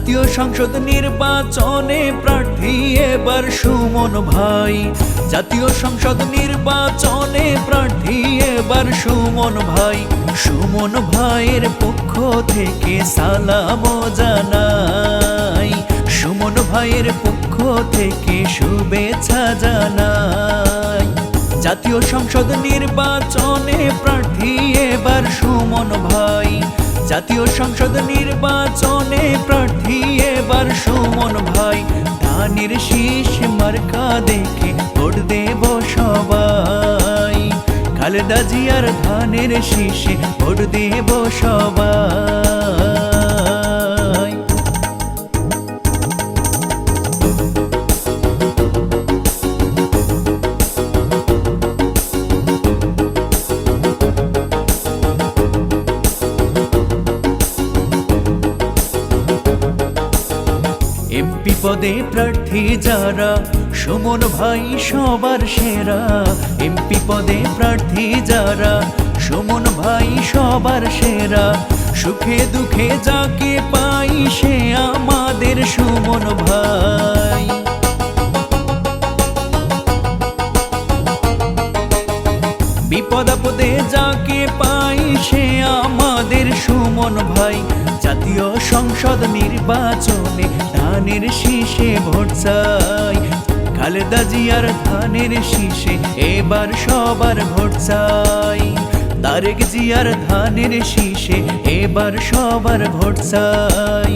জাতীয় সংসদ নির্বাচনে প্রার্থী এবার সুমন ভাই। জাতীয় সংসদ নির্বাচনে প্রার্থী এবার সুমন ভাই। সুমন ভাইয়ের পক্ষ থেকে সালাম জানাই। সুমন ভাইয়ের পক্ষ থেকে শুভেচ্ছা জানাই। জাতীয় সংসদ নির্বাচনে প্রার্থী এবার সুমন ভাই। জাতীয় সংসদ নির্বাচনে সুমন ভাই? ধানের শীষ মার্কা দেখে ভোট দেব সবাই। খালেদা জিয়ার ধানের শীষে ভোট দেব সবাই। এমপি পদে প্রার্থী যারা, সুমন ভাই সবার সেরা। এমপি পদে প্রার্থী যারা, সুমন ভাই সবার সেরা। সুখে দুঃখে যাকে পাই সে আমাদের সুমন ভাই। বিপদাপদে যাকে পাই সে আমাদের সুমন ভাই। জাতীয় সংসদ নির্বাচনে ধানের শীষে ভোট চাই। খালেদা জিয়ার ধানের শীষে এবার সবার ভোট চাই। তারেক জিয়ার ধানের শীষে এবার সবার ভোট চাই।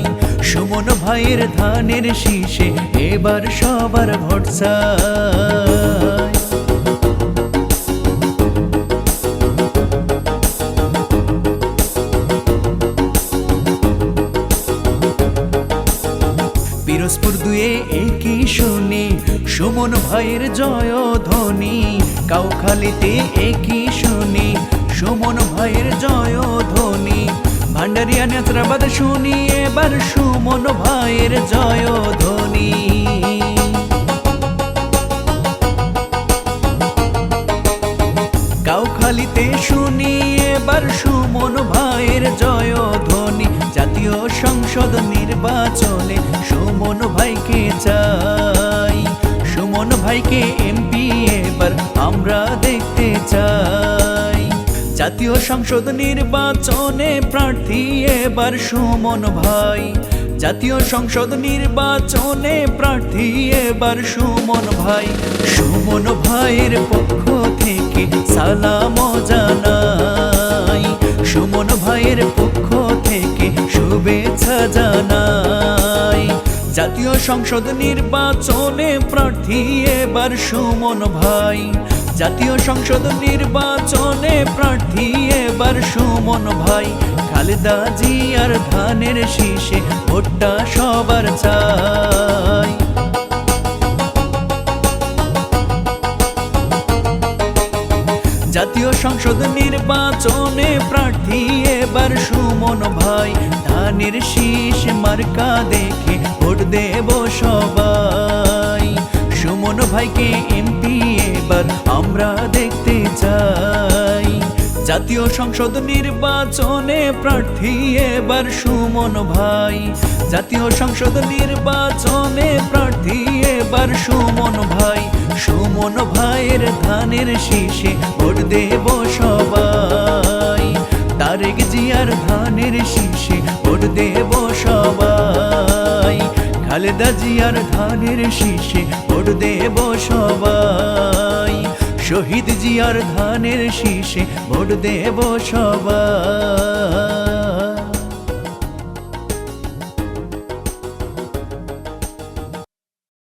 সুমন ভাইয়ের ধানের শীষে এবার সবার ভোট চাই। পিরোজপুর দুয়ে একই শুনি, সুমন ভাইয়ের জয় ধ্বনি কাউখালিতে একই শুনি, সুমন ভাইয়ের জয় ধ্বনি ভান্ডারিয়া নেত্রাবাদ শুনি, এবার সুমন ভাইয়ের জয় ধ্বনি শুনি, এবার সুমন ভাইয়ের জয় ধ্বনি জাতীয় সংসদ নির্বাচনে সুমন ভাইকে চাই। সুমন ভাইকে এমপি এবার আমরা দেখতে চাই। জাতীয় সংসদ নির্বাচনে প্রার্থী এবার সুমন ভাই। জাতীয় সংসদ নির্বাচনে প্রার্থী এবার সুমন ভাই। সুমন ভাইয়ের পক্ষ থেকে সালাম জানাই। সুমন ভাইয়ের পক্ষ থেকে শুভেচ্ছা জানাই। জাতীয় সংসদ নির্বাচনে প্রার্থী এবার সুমন ভাই। জাতীয় সংসদ নির্বাচনে প্রার্থী এবার সুমন ভাই, খালেদা জিয়ার ধানের শীষে ভোটটা সবার চাই। জাতীয় সংসদ নির্বাচনে প্রার্থী এবার সুমন ভাই, ধানের শীষ মার্কা দেখে ভোট দেব সবাই। সুমন ভাইকে এমপি এবার আমরা দেখতে চাই। জাতীয় সংসদ নির্বাচনে প্রার্থী এবার সুমন ভাই। জাতীয় সংসদ নির্বাচনে প্রার্থী এবার সুমন ভাই। সুমন ভাইয়ের ধানের শীষে ভোট দেব সবাই। তারেক জিয়ার ধানের শীষে ভোট দেব সবাই। খালেদা জিয়ার ধানের শীষে ভোট দেব সবাই। শহীদ জিয়ার ধানের শীষে ভোট দেব সবাই।